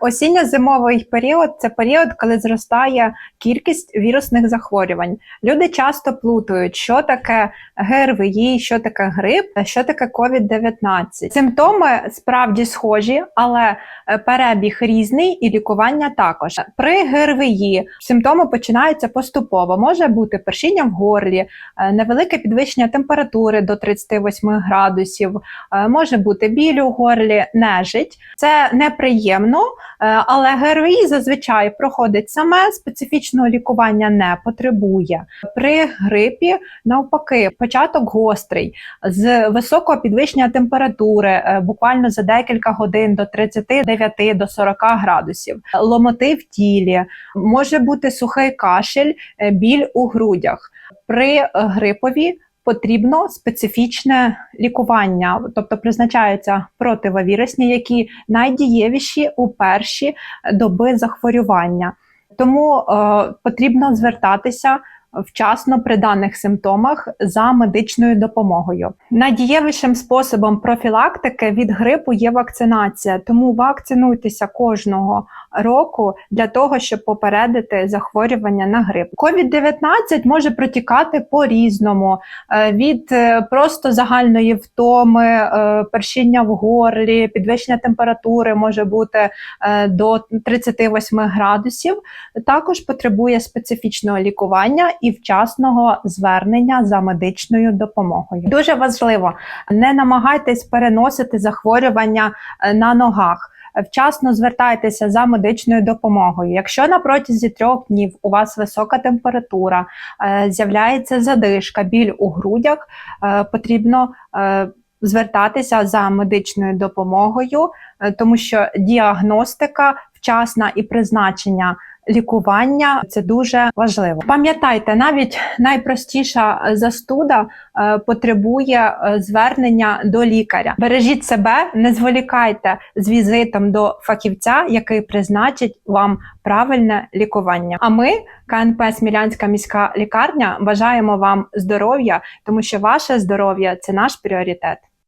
Осінньо-зимовий період це період, коли зростає кількість вірусних захворювань. Люди часто плутають, що таке ГРВІ, що таке грип, що таке COVID-19. Симптоми справді схожі, але е, перебіг різний і лікування також. При ГРВІ симптоми починаються поступово. Може бути першіння в горлі, е, невелике підвищення температури до 38 градусів, е, може бути біль у горлі, нежить. Це неприємно. Е, Але ГРВІ зазвичай проходить саме, специфічного лікування не потребує. При грипі, навпаки, початок гострий, з високого підвищення температури, е, буквально за декілька годин до 39 до 40 градусів, ломоти в тілі, може бути сухий кашель, е, біль у грудях. При грипові потрібно специфічне лікування, тобто призначаються противовірусні, які найдієвіші у перші доби захворювання. Тому е, потрібно звертатися вчасно при даних симптомах за медичною допомогою. Найдієвішим способом профілактики від грипу є вакцинація, тому вакцинуйтеся кожного року для того, щоб попередити захворювання на грип. COVID-19 може протікати по-різному е, від е, просто загальної втоми, е, першіння в горлі, підвищення температури може бути до 38 градусів. Також потребує специфічного лікування і вчасного звернення за медичною допомогою. Дуже важливо, не намагайтесь переносити захворювання е, на ногах. Вчасно звертайтеся за медичною допомогою. Якщо на протязі трьох днів у вас висока температура, е, з'являється задишка, біль у грудях, е, потрібно звертатися за медичною допомогою, тому що діагностика вчасна і призначення лікування це дуже важливо. Пам'ятайте, навіть найпростіша застуда е, потребує е, звернення до лікаря. Бережіть себе, не зволікайте з візитом до фахівця, який призначить вам правильне лікування. А ми, КНП Смілянська міська лікарня, бажаємо вам здоров'я, тому що ваше здоров'я це наш пріоритет.